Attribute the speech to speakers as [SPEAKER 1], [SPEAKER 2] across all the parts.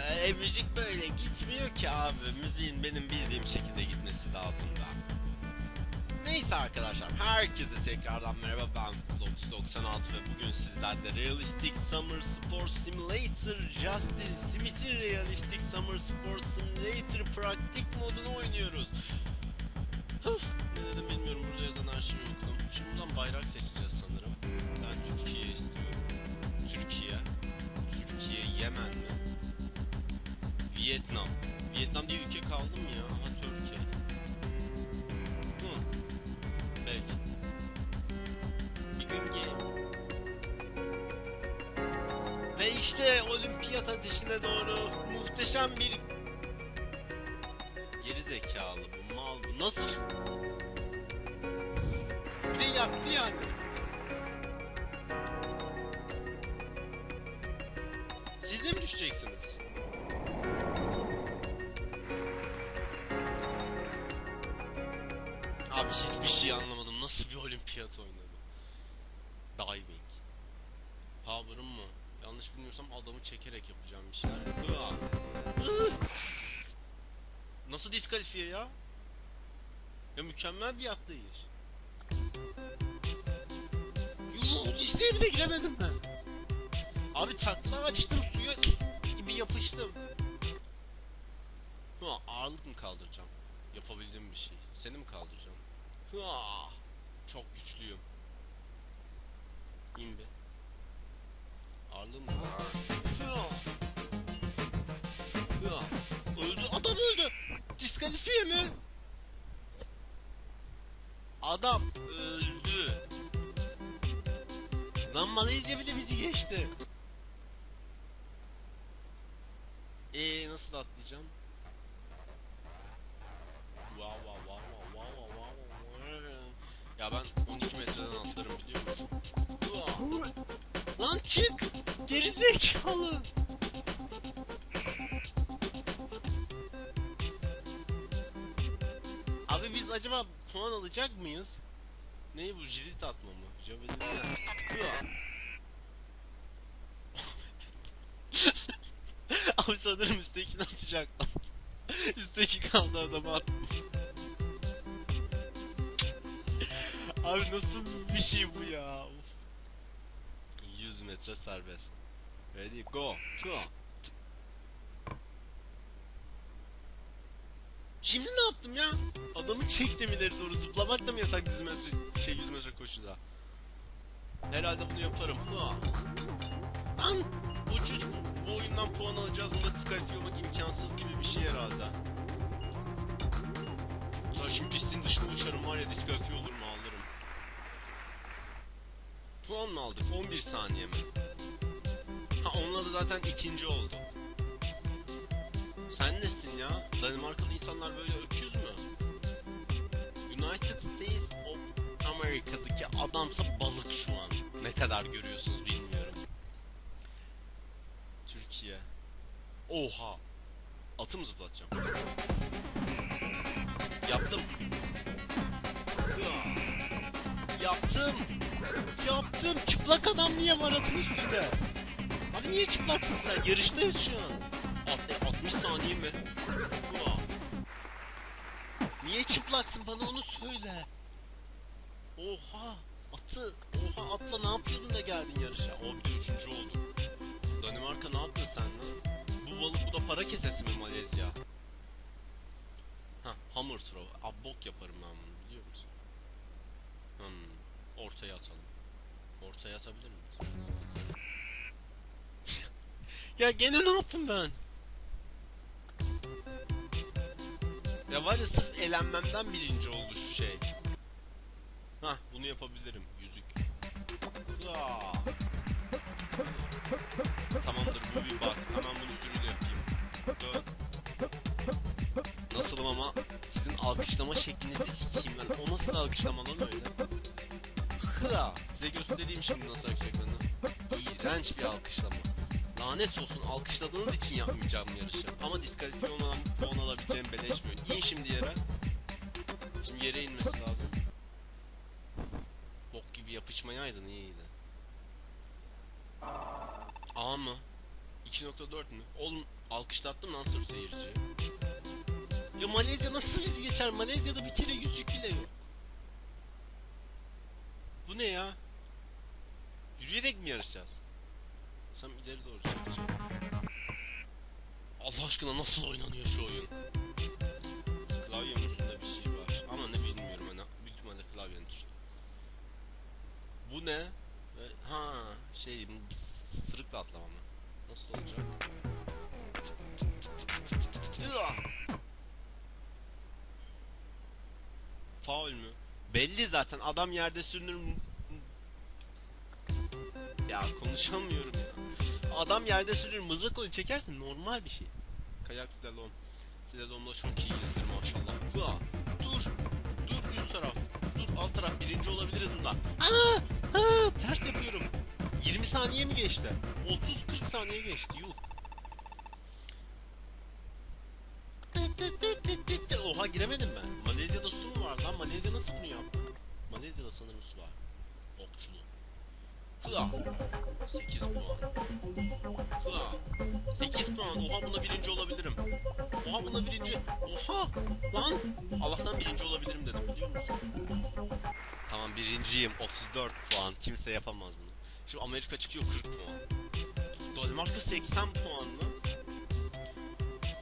[SPEAKER 1] E, müzik böyle gitmiyor ki abi. Müziğin benim bildiğim şekilde gitmesi lazım da. Neyse arkadaşlar, herkese tekrardan merhaba ben Flox96 ve bugün sizlerle Realistic Summer Sports Simulator Justin Smith'in Realistic Summer Sports Simulator pratik modunu oynuyoruz. Hıh, ne dedim bilmiyorum burada yazan her şeyi okudum. Şimdi buradan bayrak seçeceğiz sanırım. Ben Türkiye istiyorum. Türkiye. Türkiye, Yemen mi? Vietnam. Vietnam diye ülke kaldı mı ya? Ha Türkiye. Hı. Belki. Begin game. Ve işte olimpiyat ateşine doğru muhteşem bir geri zekalı bu mal bu nasıl bir de yaptı yani yanlış bilmiyorsam adamı çekerek yapacağım bir şeyler. Nasıl diskalifiye ya? Ya mükemmel bir atlayış. Yuh listeye bile giremedim ben. Abi takla açtım suya gibi yapıştım. Ha, ağırlık mı kaldıracağım? Yapabildiğim bir şey. Seni mi kaldıracağım? Ha, çok güçlüyüm. İn be. Ha. Öldü. Adam öldü. Diskalifiye mi? Adam öldü. Lan Malezya bile bizi geçti. Eee nasıl atlayacağım? Abi sanırım üsttekini atacaktım. Üstteki kaldı adamı attım. Abi nasıl bir şey bu ya? Of. 100 metre serbest. Ready go. Hıa. Şimdi ne yaptım ya? Adamı çektim ileri doğru zıplamak da mı yasak 100 metre şey 100 metre koşuda? Herhalde bunu yaparım. Lan bu çocuk bu oyundan puan alacağız bunda diskalifiye imkansız gibi bir şey herhalde. Sonra şimdi pistin dışına uçarım var ya diskalifiye olur mu alırım. Puan mı aldık? 11 saniye mi? Ha onunla da zaten ikinci oldu. Sen nesin ya? Danimarkalı insanlar böyle öküz mü? United States Amerika'daki adamsa balık şu an. Ne kadar görüyorsunuz bilmiyorum. Türkiye. Oha. Atı mı zıplatacağım? Yaptım. Yaptım. Yaptım. Çıplak adam niye var atın üstünde? Abi niye çıplaksın sen? Yarıştayız şu an. At- 60 saniye mi? Niye çıplaksın bana onu söyle. Oha atı oha atla ne yapıyordun da geldin yarışa? O bir üçüncü oldun. Danimarka ne yaptın sen lan? Bu balık bu da para kesesi mi Malezya? Ha hammer throw. Abi yaparım ben bunu biliyor musun? Hmm, ortaya atalım. Ortaya atabilir miyiz? ya gene ne yaptım ben? Ya var ya sırf elenmemden birinci oldu şu şey. Hah bunu yapabilirim. Yüzük. Aa. Tamamdır bu bir bak. Hemen bunu sürüyle yapayım. Dön. Nasılım ama sizin alkışlama şeklinizi sikeyim ben. O nasıl alkışlama lan öyle? Hıa. Size göstereyim şimdi nasıl alkışladığını. İğrenç bir alkışlama. Lanet olsun alkışladığınız için yapmayacağım yarışı. Ama diskalifiye olmadan puan alabileceğim beleş mi? İn şimdi yere. Şimdi yere inmesi lazım. Yapışmayaydın iyiydi. A mı? 2.4 mü? Oğlum alkışlattım lan sırf seyirciye. Ya Malezya nasıl bizi geçer? Malezya'da bir kere yüzük bile yok. Bu ne ya? Yürüyerek mi yarışacağız? Sen ileri doğru çekeceğim. Allah aşkına nasıl oynanıyor şu oyun? Klavyenin üstünde Bu ne? Ha şey sırıkla atlama mı? Nasıl olacak? Faul mü? Belli zaten adam yerde sürünür? Ya konuşamıyorum ya. Adam yerde sürünür mızrak oyun çekersin normal bir şey. Kayak slalom. Slalomda çok iyi yazdır maşallah. Dur! Dur üst taraf. Dur alt taraf birinci olabiliriz bunda. Aa! Ters yapıyorum. 20 saniye mi geçti? 30-40 saniye geçti. Yuh. Oha giremedim ben. Malezya'da su mu var lan? Malezya nasıl bunu yaptı? Malezya'da sanırım su var. Okçulu. Hıa. 8 puan. Hıa. 8 puan. Oha buna birinci olabilirim. Oha buna birinci. Oha. Lan. Allah'tan birinci olabilirim dedim biliyor musun? Tamam birinciyim. 34 puan. Kimse yapamaz bunu. Şimdi Amerika çıkıyor 40 puan. Danimarka 80 puan mı?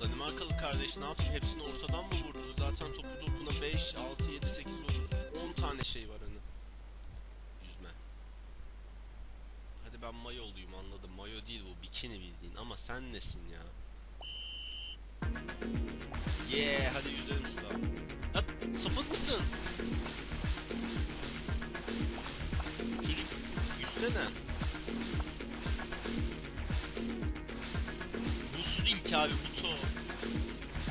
[SPEAKER 1] Danimarkalı kardeş ne yapayım hepsini ortadan mı vurdu? Zaten topu topuna 5, 6, 7, 8, 9, 10 tane şey var hani. Yüzme. Hadi ben mayoluyum anladım. Mayo değil bu bikini bildiğin ama sen nesin ya? Yeah hadi yüzelim suda. Ya sapık mısın? Çocuk yüzsene. Bu su değil ki abi bu to.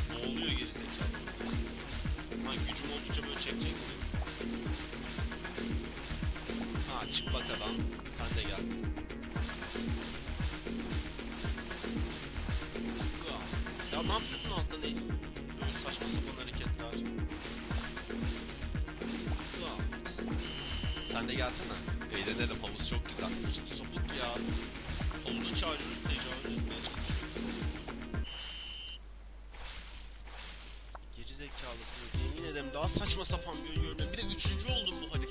[SPEAKER 1] Ne oluyor geri zekalı? Ha gücüm oldukça böyle çekecek. Ha çıplak adam. Sen de gel. Sen de gelsene. Eğlenelim havuz çok güzel. İşte sapık ya. Havuzu çağırıyoruz tecavüz etmeye çalışıyor. Geri zekalısınız. Yemin ederim daha saçma sapan bir oyun görmedim. Bir de üçüncü oldum bu hareketlerimle.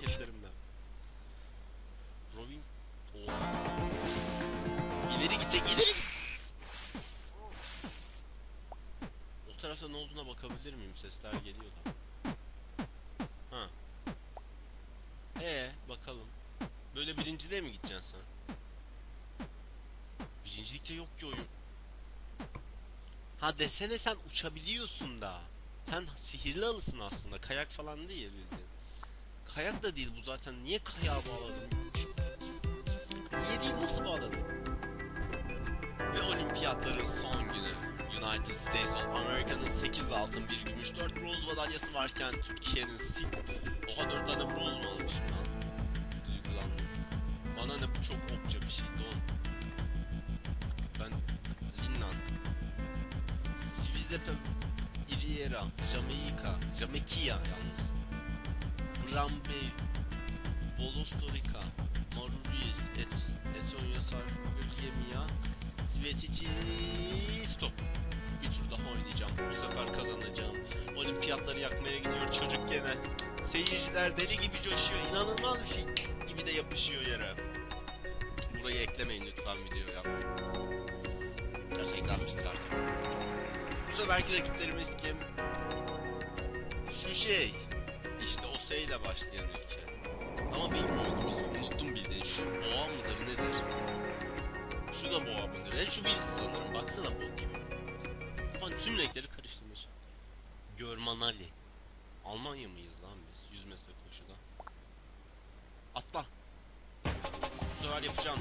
[SPEAKER 1] Birincilikte yok ki oyun. Ha desene sen uçabiliyorsun da. Sen sihirli alısın aslında. Kayak falan değil bildiğin. Kayak da değil bu zaten. Niye kayağa bağladın? Niye değil nasıl bağladın? Ve olimpiyatların son günü. United States of America'nın 8 altın, 1 gümüş, 4 bronz madalyası varken Türkiye'nin sik... Oha 4 tane bronz mu almışım lan? Bana ne bu çok okça bir şey. Don. Iriera, Jamaika, Jamekia yalnız. Brambey, Bolostorica, Maruris, Et, Etonya Sargılyemia, Svetici, Bir tur daha oynayacağım. Bu sefer kazanacağım. Olimpiyatları yakmaya gidiyor çocuk gene. Seyirciler deli gibi coşuyor. İnanılmaz bir şey gibi de yapışıyor yere. Burayı eklemeyin lütfen videoya. Gerçi eklenmiştir artık. Bu seferki rakiplerimiz kim? Şu şey. İşte o ile başlayan ülke. Ama bilmiyorum ismini. Unuttum bildiğin. Şu boğa mıdır nedir? Şu da boğa mıdır? E şu biz sanırım. Baksana bok gibi. Lan tüm renkleri karıştırmış. Görmanali. Almanya mıyız lan biz? 100 metre koşuda. Atla. Bu sefer yapacağım.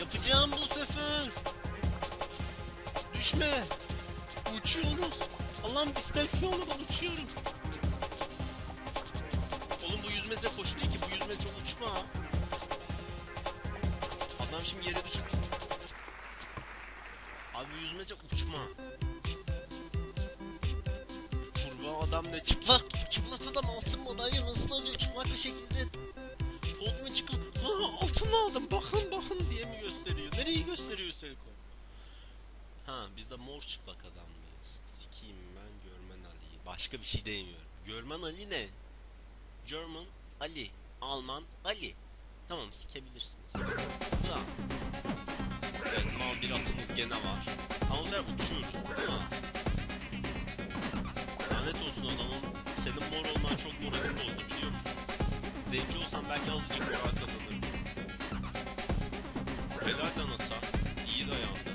[SPEAKER 1] Yapacağım bu sefer. Düşme. Uçuyoruz. Allah'ım diskalifiye olmadan uçuyorum. Oğlum bu 100 metre koşu ki. Bu 100 metre uçma. Adam şimdi yere düşüp... Abi bu 100 metre uçma. Kurbağa adam ne? Çıplak. Çıplak adam altın madalya nasıl alıyor? Çıplak bir şekilde. Podyuma çıkıyor. Ha altını aldım bakın bakın diye mi gösteriyor? Nereyi gösteriyor Seliko? Ha biz de mor çıplak adam? Sikiyim ben Görmen Ali'yi. Başka bir şey demiyorum. Görmen Ali ne? German Ali. Alman Ali. Tamam sikebilirsiniz. Ha. Evet mal bir atımız gene var. Ama uçuyoruz değil mi? Lanet olsun adamım. Senin mor olman çok moralim bozdu biliyor musun? Zenci belki azıcık moral kazanırım. Helal lan ata. İyi dayandı.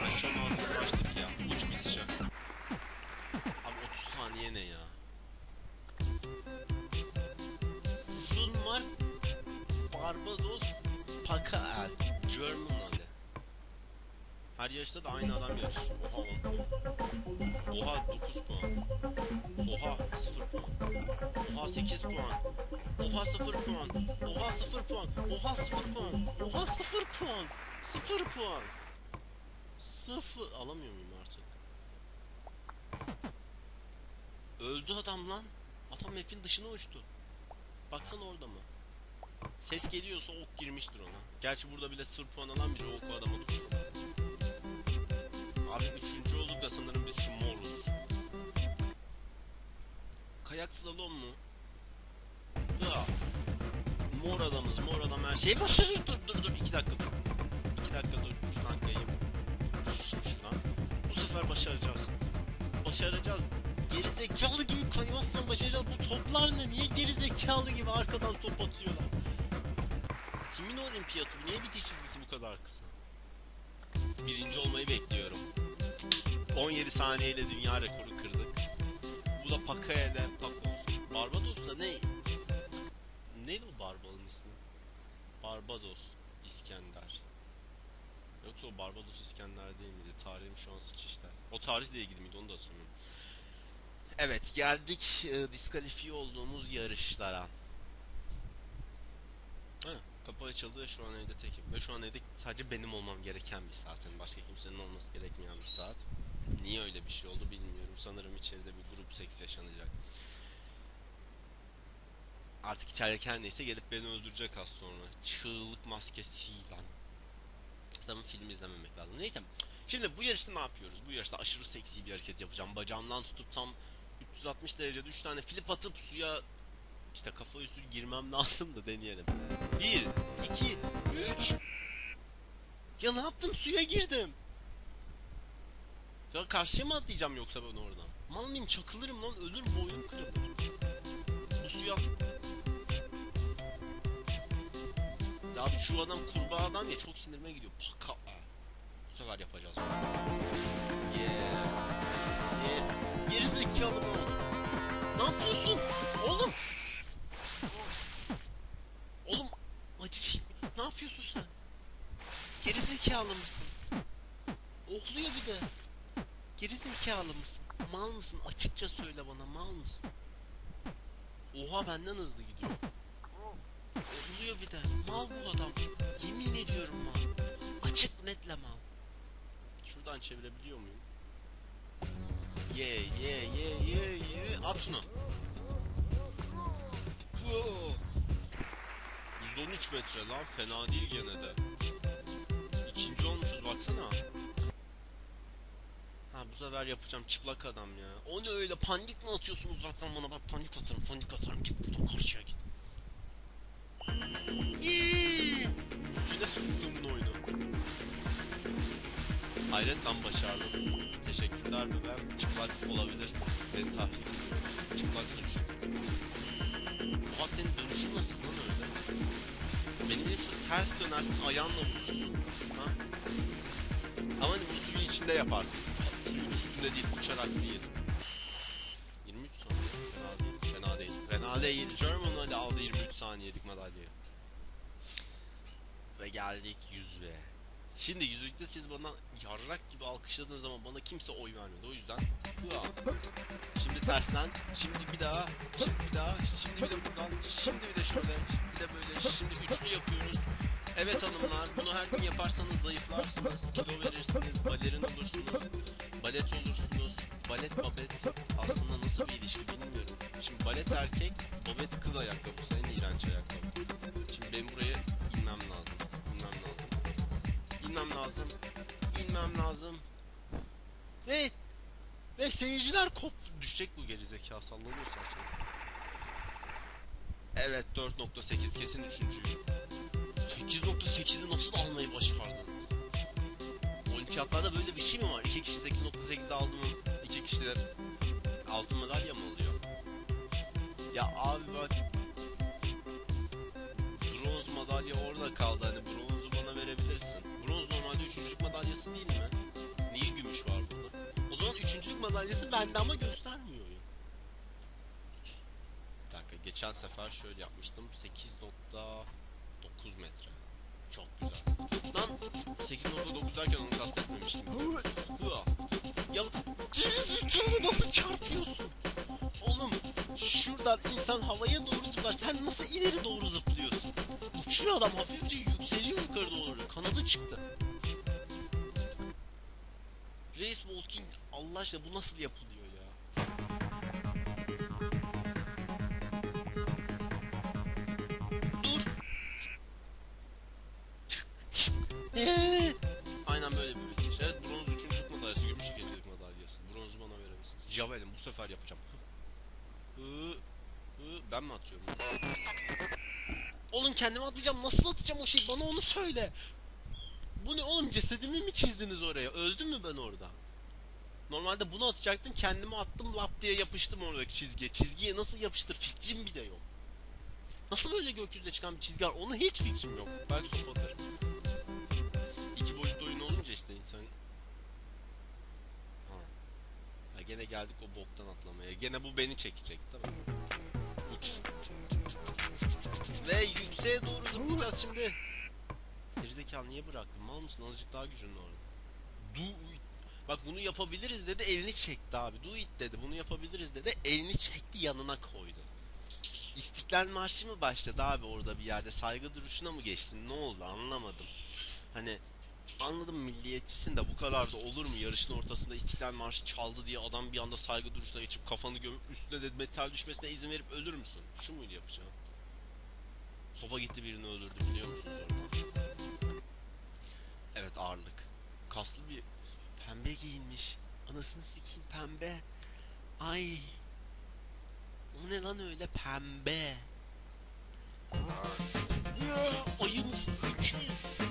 [SPEAKER 1] Ben şu an açtık ya. Uç bitişe. Abi 30 saniye ne ya? Runmar Barbados Pakael German. Her yarışta da aynı adam yarışır. Oha 10 puan. Oha 9 puan. Oha 0 puan. Oha 8 puan. Oha 0 puan. Oha 0 puan. Oha 0 puan. Oha 0 puan. 0 puan. 0 alamıyor muyum artık? Öldü adam lan. Adam map'in dışına uçtu. Baksana orada mı? Ses geliyorsa ok girmiştir ona. Gerçi burada bile 0 puan alan biri oku adama düştü. Abi üçüncü olduk da sanırım biz şu moruz. Kayak slalom mu? Ya. Mor adamız, mor adam her şeyi başarır. Dur dur dur, iki dakika dur. İki dakika dur, şuradan kayayım. Şimdi şuradan. Bu sefer başaracağız. Başaracağız. Gerizekalı gibi kaymazsan başaracağız. Bu toplar ne? Niye gerizekalı gibi arkadan top atıyorlar? Kimin olimpiyatı bu? Niye bitiş çizgisi bu kadar kısa? Birinci olmayı bekliyorum. 17 saniyeyle dünya rekoru kırdık. Bu da Pakaye'de Pakos. Barbados'ta ne? Neydi o Barbal'ın ismi? Barbados İskender. Yoksa o Barbados İskender değil miydi? Tarihim şu an sıçıştı. O tarihle ilgili miydi onu da hatırlamıyorum. Evet geldik e, diskalifiye olduğumuz yarışlara. Kapı açıldı ve şu an evde tekim. Ve şu an evde sadece benim olmam gereken bir saat. Yani başka kimsenin olması gerekmeyen bir saat. Niye öyle bir şey oldu bilmiyorum. Sanırım içeride bir grup seks yaşanacak. Artık içerideki her neyse gelip beni öldürecek az sonra. Çığlık maskesiyle. Sanırım film izlememek lazım. Neyse. Şimdi bu yarışta ne yapıyoruz? Bu yarışta aşırı seksi bir hareket yapacağım. Bacağımdan tutup tam 360 derecede 3 tane flip atıp suya işte kafa üstü girmem lazım da deneyelim. 1, 2, 3. Ya ne yaptım? Suya girdim. Ya karşıya mı atlayacağım yoksa ben oradan? Mal mıyım? Çakılırım lan. Ölür boynum kırılır. Bu suya... Ya abi şu adam kurbağa adam ya çok sinirime gidiyor. Paka. Bu sefer yapacağız. Yeah. Yeah. Geri zekalı mı? Ne yapıyorsun? Oğlum. Oğlum acı çekme. Ne yapıyorsun sen? Geri zekalı mısın? Ohluyor bir de. Geri zekalı mısın? Mal mısın? Açıkça söyle bana mal mısın? Oha benden hızlı gidiyor. Ohluyor bir de. Mal bu adam. Yemin ediyorum mal. Açık netle mal. Şuradan çevirebiliyor muyum? Ye ye ye ye ye. At şunu. Hoo. 113 metre lan fena değil gene de. Ha bu sefer yapacağım çıplak adam ya. O ne öyle panik mi atıyorsun uzaktan bana bak panik atarım panik atarım git buradan karşıya git. Yii! Yine soktum bunu oyunu. Hayret lan başardım. Teşekkürler bebeğim. Çıplak olabilirsin. Beni tahrik ediyor. Çıplak dönüşüm. Oha senin dönüşün nasıl lan öyle? Benim dedim şu ters dönersin ayağınla vurursun. Ama bunu suyun içinde yaparsın. Suyun üstünde değil uçarak değil. 23 saniye. Fena değil. Fena değil. Fena değil. German hadi aldı 23 saniyelik madalyayı. Ve geldik yüzüğe. Şimdi yüzükte siz bana yarrak gibi alkışladığınız zaman bana kimse oy vermedi. O yüzden hıa. Şimdi tersten, şimdi bir daha, şimdi bir daha, şimdi bir de buradan, şimdi bir de şöyle, şimdi de böyle, şimdi üçlü yapıyoruz. Evet hanımlar, bunu her gün yaparsanız zayıflarsınız, kilo verirsiniz, balerin olursunuz, balet olursunuz, balet babet. Aslında nasıl bir ilişki bilmiyorum. Şimdi balet erkek, babet kız ayakkabısı, en iğrenç ayakkabı. Şimdi ben buraya inmem lazım, inmem lazım, inmem lazım, inmem lazım. Ve, ve seyirciler kop düşecek bu gerizekalı sallanıyorsa. Evet 4.8 kesin üçüncüyüm. 8.8'i nasıl almayı başardınız? Olimpiyatlarda böyle bir şey mi var? İki kişi 8.8 aldı mı? İki kişi de altın madalya mı oluyor? Ya abi bak bronz madalya orada kaldı hani bronzu bana verebilirsin. Bronz normalde üçüncülük madalyası değil mi? Niye gümüş var burada? O zaman üçüncülük madalyası bende ama göstermiyor ya. Bir dakika geçen sefer şöyle yapmıştım 8.9 metre. Çok güzel. Lan 8.9 derken onu kastetmemiştim. Ya gerizekalı nasıl çarpıyorsun? Oğlum şuradan insan havaya doğru zıplar. Sen nasıl ileri doğru zıplıyorsun? Uçuyor adam hafifçe yükseliyor yukarı doğru. Kanadı çıktı. Reis Walking Allah aşkına bu nasıl yapılıyor Atlayacağım. Nasıl atacağım o şeyi? Bana onu söyle. Bu ne oğlum cesedimi mi çizdiniz oraya? Öldüm mü ben orada? Normalde bunu atacaktım. Kendime attım lap diye yapıştım oradaki çizgiye. Çizgiye nasıl yapıştır fikrim bile yok. Nasıl böyle gökyüzüne çıkan bir çizgi var? Onun hiç fikrim yok. Belki sopadır. İki boyutlu oyun olunca işte insan... Ha. Ha gene geldik o boktan atlamaya. Gene bu beni çekecek tamam Uç. Ve yükseğe doğru zıplayacağız şimdi. Gerizekalı niye bıraktın? Mal mısın? Azıcık daha gücün orada. Do it. Bak bunu yapabiliriz dedi elini çekti abi. Do it dedi. Bunu yapabiliriz dedi. Elini çekti yanına koydu. İstiklal Marşı mı başladı abi orada bir yerde? Saygı duruşuna mı geçtin? Ne oldu anlamadım. Hani anladım milliyetçisin de bu kadar da olur mu? Yarışın ortasında İstiklal Marşı çaldı diye adam bir anda saygı duruşuna geçip kafanı gömüp üstüne de metal düşmesine izin verip ölür müsün? Şu muydu yapacağım? Sopa gitti birini öldürdü biliyor musunuz? Evet ağırlık. Kaslı bir pembe giyinmiş. Anasını sikeyim pembe. Ay. O ne lan öyle pembe. Ayımız 300.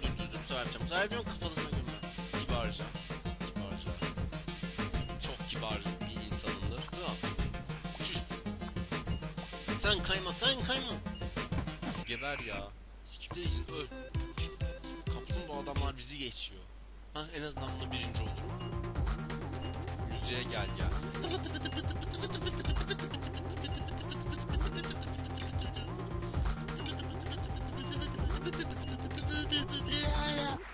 [SPEAKER 1] Dur dur dur sefer yapacağım. Yapacağım kafasına gömme. Kibarca. Kibarca. Çok kibar bir insanımdır. Uçuş. Sen kayma sen kayma. Geber ya. Sikip değilsin öl. Kaplumbağa adamlar bizi geçiyor. Ha en azından bunda birinci olur. Müziğe gel ya.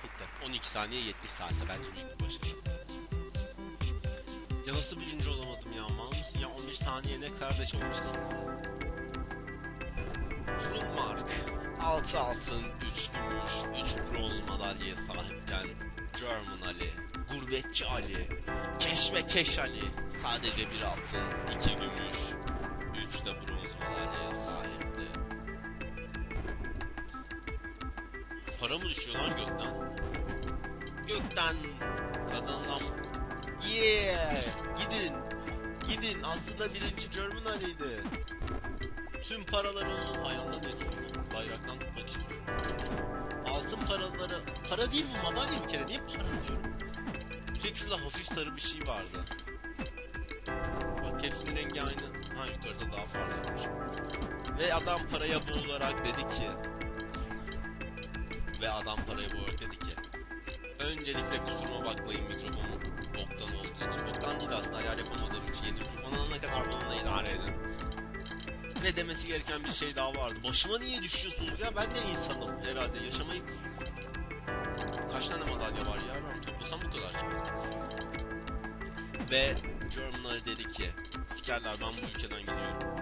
[SPEAKER 1] Bitti. 12 saniye 70 saate bence büyük bir başarı. Ya nasıl birinci olamadım ya? Mal mısın ya? 15 saniye ne kardeş olmuş lan? Runmark 6 altın, 3 gümüş, 3 bronz madalyaya sahipken German Ali, Gurbetçi Ali, Keşmekeş Ali sadece bir altın, 2 gümüş, 3 de bronz madalyaya sahipti. Para mı düşüyor lan gökten? Gökten kazanılan... Yeah! Gidin! Gidin! Aslında birinci German Ali'ydi. Tüm paraları onun ayağına. Bayraktan tutmak istiyorum. Altın paraları... Para değil bu madalya bir kere. Niye para diyorum? Tek şurada hafif sarı bir şey vardı. Bak hepsinin rengi aynı. Ha yukarıda daha parlakmış. Ve adam paraya boğularak dedi ki... Ve adam paraya boğularak dedi ki... Öncelikle kusuruma bakmayın mikrofonum boktan olduğu için. Boktan değil aslında ayar yapamadığım için yeni mikrofon alana kadar bana idare edin. Ve demesi gereken bir şey daha vardı. Başıma niye düşüyorsunuz ya? Ben de insanım herhalde. Yaşamayı... Kaç tane madalya var ya? Ben toplasam bu kadar çıkar. Ve Germanlar dedi ki Sikerler ben bu ülkeden gidiyorum.